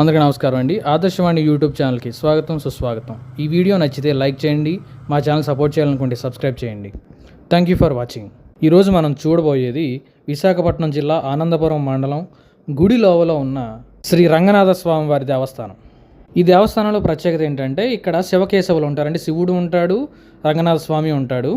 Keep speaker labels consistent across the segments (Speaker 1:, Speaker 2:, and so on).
Speaker 1: అందరికీ నమస్కారం అండి. ఆదర్శవాణి యూట్యూబ్ ఛానల్కి స్వాగతం సుస్వాగతం. ఈ వీడియో నచ్చితే లైక్ చేయండి మా ఛానల్ సపోర్ట్ చేయాలనుకుంటే సబ్స్క్రైబ్ చేయండి. థ్యాంక్ యూ ఫర్ వాచింగ్ ఈరోజు మనం చూడబోయేది విశాఖపట్నం జిల్లా ఆనందపురం మండలం గుడి లోవలో ఉన్న శ్రీ రంగనాథ స్వామి వారి దేవస్థానం. ఈ దేవస్థానంలో ప్రత్యేకత ఏంటంటే ఇక్కడ శివకేశవులు ఉంటారండి. శివుడు ఉంటాడు రంగనాథ స్వామి ఉంటాడు.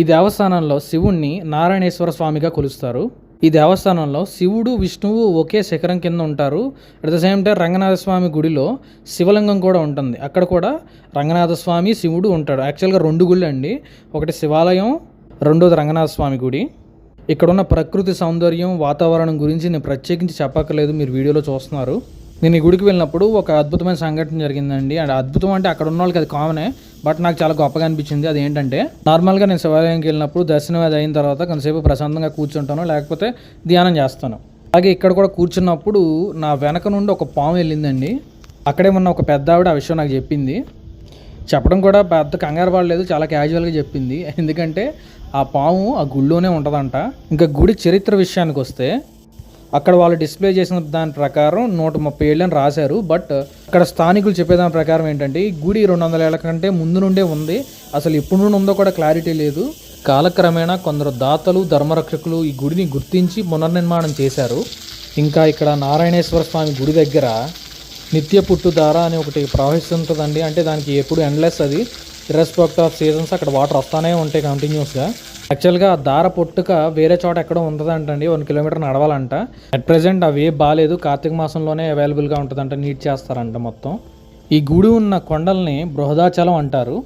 Speaker 1: ఈ దేవస్థానంలో శివుణ్ణి నారాయణేశ్వర స్వామిగా కొలుస్తారు. ఈ దేవస్థానంలో శివుడు విష్ణువు ఒకే శిఖరం కింద ఉంటారు. At the same time Ranganatha Swami గుడిలో శివలింగం కూడా ఉంటుంది. అక్కడ కూడా రంగనాథ స్వామి శివుడు ఉంటాడు. యాక్చువల్గా రెండు గుళ్ళు అండి. ఒకటి శివాలయం రెండోది రంగనాథ స్వామి గుడి. ఇక్కడ ఉన్న ప్రకృతి సౌందర్యం వాతావరణం గురించి నేను ప్రత్యేకించి చెప్పక్కర్లేదు. మీరు వీడియోలో చూస్తున్నారు. నేను ఈ గుడికి వెళ్ళినప్పుడు ఒక అద్భుతమైన సంఘటన జరిగిందండి. అండ్ అద్భుతం అంటే అక్కడ ఉన్న వాళ్ళకి అది కామనే బట్ నాకు చాలా గొప్పగా అనిపించింది. అది ఏంటంటే నార్మల్గా నేను శివాలయంకి వెళ్ళినప్పుడు దర్శనం అది అయిన తర్వాత కొంతసేపు ప్రశాంతంగా కూర్చుంటాను లేకపోతే ధ్యానం చేస్తాను. అలాగే ఇక్కడ కూడా కూర్చున్నప్పుడు నా వెనక నుండి ఒక పాము వెళ్ళిందండి. అక్కడే ఉన్న ఒక పెద్ద ఆవిడ ఆ విషయం నాకు చెప్పింది. చెప్పడం కూడా పెద్ద కంగారు పడలేదు చాలా క్యాజువల్గా చెప్పింది. ఎందుకంటే ఆ పాము ఆ గుళ్ళోనే ఉంటుందంట. ఇంకా గుడి చరిత్ర విషయానికి వస్తే అక్కడ వాళ్ళు డిస్ప్లే చేసిన దాని ప్రకారం నూట ముప్పై ఏళ్ళని రాశారు. బట్ అక్కడ స్థానికులు చెప్పేదాని ప్రకారం ఏంటంటే ఈ గుడి రెండు వందల ఏళ్ళ కంటే ముందు నుండే ఉంది. అసలు ఎప్పుడు నుండి ఉందో కూడా క్లారిటీ లేదు. కాలక్రమేణా కొందరు దాతలు ధర్మరక్షకులు ఈ గుడిని గుర్తించి పునర్నిర్మాణం చేశారు. ఇంకా ఇక్కడ నారాయణేశ్వర స్వామి గుడి దగ్గర నిత్య పుట్టుదార అని ఒకటి ప్రవహిస్తుంటుందండి. అంటే దానికి ఎప్పుడు ఎండ్లెస్ అది. ఇర్రెస్పెక్ట్ ఆఫ్ సీజన్స్ అక్కడ వాటర్ వస్తానే ఉంటాయి కంటిన్యూస్గా యాక్చువల్గా దార పొట్టుక వేరే చోట ఎక్కడో ఉంటుందంటండి వన్ కిలోమీటర్ నడవాలంట. అట్ ప్రజెంట్ అవి ఏ బాగాలేదు కార్తీక మాసంలోనే అవైలబుల్గా ఉంటుందంట నీట్ చేస్తారంట మొత్తం. ఈ గుడి ఉన్న కొండల్ని బృహదాచలం అంటారు.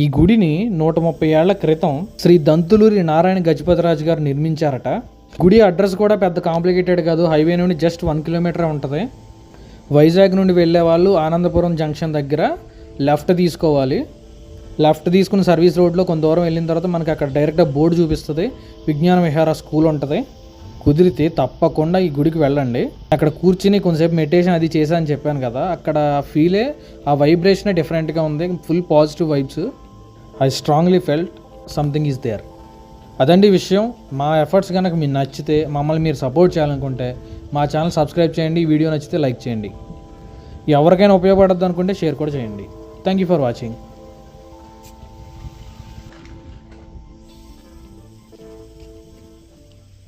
Speaker 1: ఈ గుడిని నూట ముప్పై ఏళ్ళ క్రితం శ్రీ దంతులూరి నారాయణ గజపతిరాజు గారు నిర్మించారట. గుడి అడ్రస్ కూడా పెద్ద కాంప్లికేటెడ్ కాదు హైవే నుండి జస్ట్ వన్ కిలోమీటర్ ఉంటుంది. వైజాగ్ నుండి వెళ్ళే వాళ్ళు ఆనందపురం జంక్షన్ దగ్గర లెఫ్ట్ తీసుకోవాలి. లెఫ్ట్ తీసుకుని సర్వీస్ రోడ్లో కొంత దూరం వెళ్ళిన తర్వాత మనకి అక్కడ డైరెక్ట్గా బోర్డు చూపిస్తుంది. విజ్ఞాన విహార స్కూల్ ఉంటుంది. కుదిరితే తప్పకుండా ఈ గుడికి వెళ్ళండి. అక్కడ కూర్చుని కొంతసేపు మెడిటేషన్ అది చేశా అని చెప్పాను కదా అక్కడ ఫీలే ఆ వైబ్రేషనే డిఫరెంట్గా ఉంది. Full positive vibes I strongly felt something is there అదండి విషయం. మా ఎఫర్ట్స్ కనుక మీకు నచ్చితే మమ్మల్ని మీరు సపోర్ట్ చేయాలనుకుంటే మా ఛానల్ సబ్స్క్రైబ్ చేయండి. వీడియో నచ్చితే లైక్ చేయండి. ఎవరికైనా ఉపయోగపడద్దు అనుకుంటే షేర్ కూడా చేయండి. Thank you for watching